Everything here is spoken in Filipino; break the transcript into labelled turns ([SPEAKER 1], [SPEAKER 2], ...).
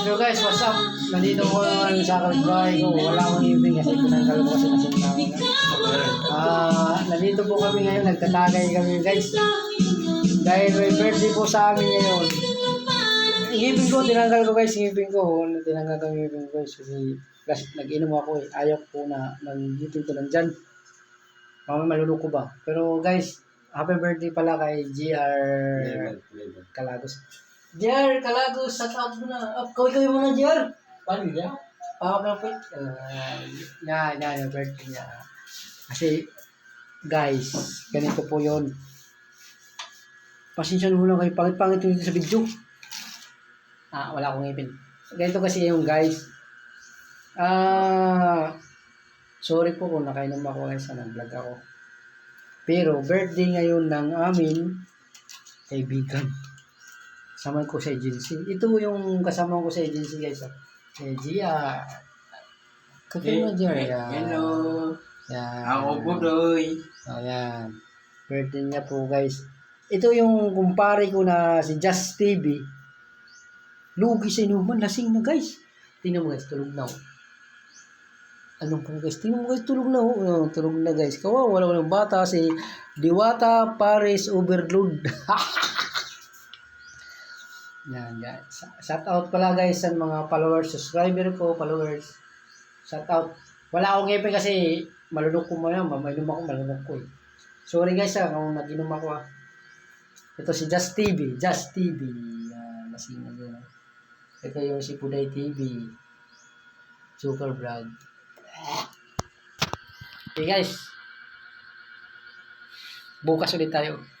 [SPEAKER 1] Hello guys, what's up? Nandito ko naman sa kapitbahay ko. Wala akong ibig kasi tinanggal ko kasi kasi Ah, nandito po kami ngayon, nagtatagay kami guys. Dahil may birthday po sa amin ngayon. Ngipin ko, tinanggal ko guys, ngipin ko. Tinanggal ko ngipin ko guys kasi kasi nag-inom ako eh. Ayaw ko na mag-ngipin ko nandyan. Mamaya maluluko ba? Pero guys, happy birthday pala kay GR Kalagos. JR, Kalagos, shout out mo na. Up, kaway kaway mo na, JR.
[SPEAKER 2] Paano niya?
[SPEAKER 1] Pakapalapit. Uh, yan, yan, yung birthday niya. Kasi, guys, ganito po yon Pasensya na muna kayo. Pangit-pangit yung sa video. Ah, wala akong ngipin. Ganito kasi yung guys. Ah, sorry po kung nakainom ako guys sa nag-vlog ako. Pero, birthday ngayon ng amin kaibigan kasama ko sa agency. Ito yung kasama ko sa agency guys. Eh, Gia. Kakil mo Gia.
[SPEAKER 2] Hello.
[SPEAKER 1] Yan.
[SPEAKER 2] Ako Budoy.
[SPEAKER 1] Ayan. Birthday niya po guys. Ito yung kumpare ko na si Just TV. Lugi sa inuman. Lasing na guys. Tingnan mo guys. Tulog na. oh. Anong po guys? Tingnan mo guys. Tulog na. Oh. Oh, tulog na guys. Kawawa. Wala walang bata. Si Diwata Paris Overload. Yan, guys. Shout out pala guys sa mga followers, subscriber ko, followers. Shout out. Wala akong ngipin kasi malunok ko yan. Mamainom ako, malunok ko eh. Sorry guys ah, kung nag-inom ako ah. Ito si Just TV. Just TV. Yan, masina din. ah. Ito yung si Puday TV. Super vlog. Okay guys. Bukas ulit tayo.